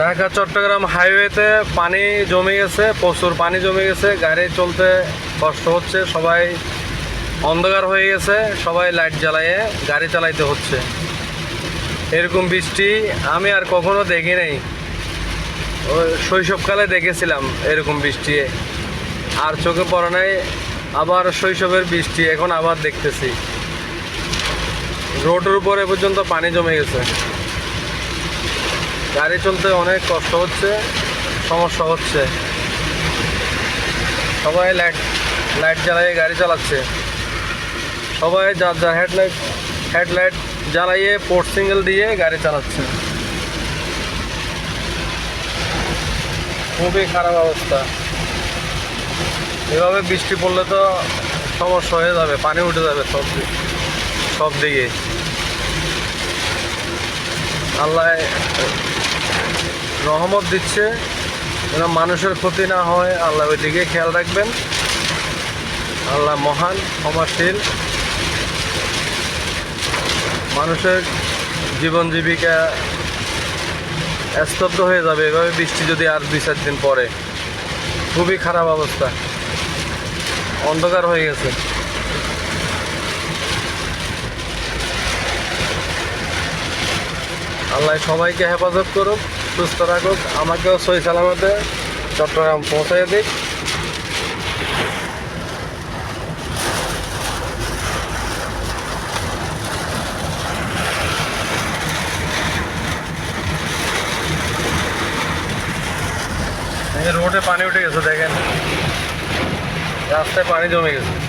ঢাকা, চট্টগ্রাম হাইওয়েতে পানি জমে গেছে, প্রচুর পানি জমে গেছে, গাড়ি চলতে কষ্ট হচ্ছে, সবাই অন্ধকার হয়ে গেছে, সবাই লাইট জ্বালায়ে গাড়ি চালাইতে হচ্ছে। এরকম বৃষ্টি আমি আর কখনো দেখি নাই। শৈশবকালে দেখেছিলাম এরকম বৃষ্টি। আর চোখে পড়ে নাই, আবার শৈশবের বৃষ্টি, এখন আবার দেখতেছি। রোডের উপরে পর্যন্ত পানি জমে গেছে। গাড়ি চলতে অনেক কষ্ট হচ্ছে, সমস্যা হচ্ছে। সবাই লাইট লাইট জ্বালিয়ে গাড়ি চালাচ্ছে। সবাই যার যার হেডলাইট হেডলাইট জ্বালাইয়ে পোর্ট সিঙ্গেল দিয়ে গাড়ি চালাচ্ছে। খুবই খারাপ অবস্থা। এভাবে বৃষ্টি পড়লে তো সমস্যা হয়ে যাবে, পানি উঠে যাবে সব সব দিকে। আল্লাহ রহমত দিচ্ছে, যেন মানুষের ক্ষতি না হয়, আল্লাহ ওই দিকে খেয়াল রাখবেন। আল্লাহ মহান, ক্ষমাশীল। মানুষের জীবন জীবিকা স্তব্ধ হয়ে যাবে, এভাবে বৃষ্টি যদি আর দুই চার দিন পরে। খুবই খারাপ অবস্থা। অন্ধকার হয়ে গেছে। আল্লাহ সবাইকে হেফাজত করুক, সুস্থ রাখুক, আমাকেও সই সালামতে চট্টগ্রাম পৌঁছাই দিক। রোডে পানি উঠে গেছে, দেখেন। রাস্তায় পানি জমে গেছে।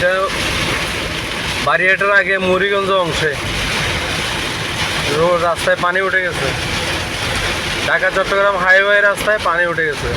এটা বাড়িয়াটার আগে মুড়িগঞ্জ অংশে। রোড রাস্তায় পানি উঠে গেছে। ঢাকা চট্টগ্রাম হাইওয়ে রাস্তায় পানি উঠে গেছে।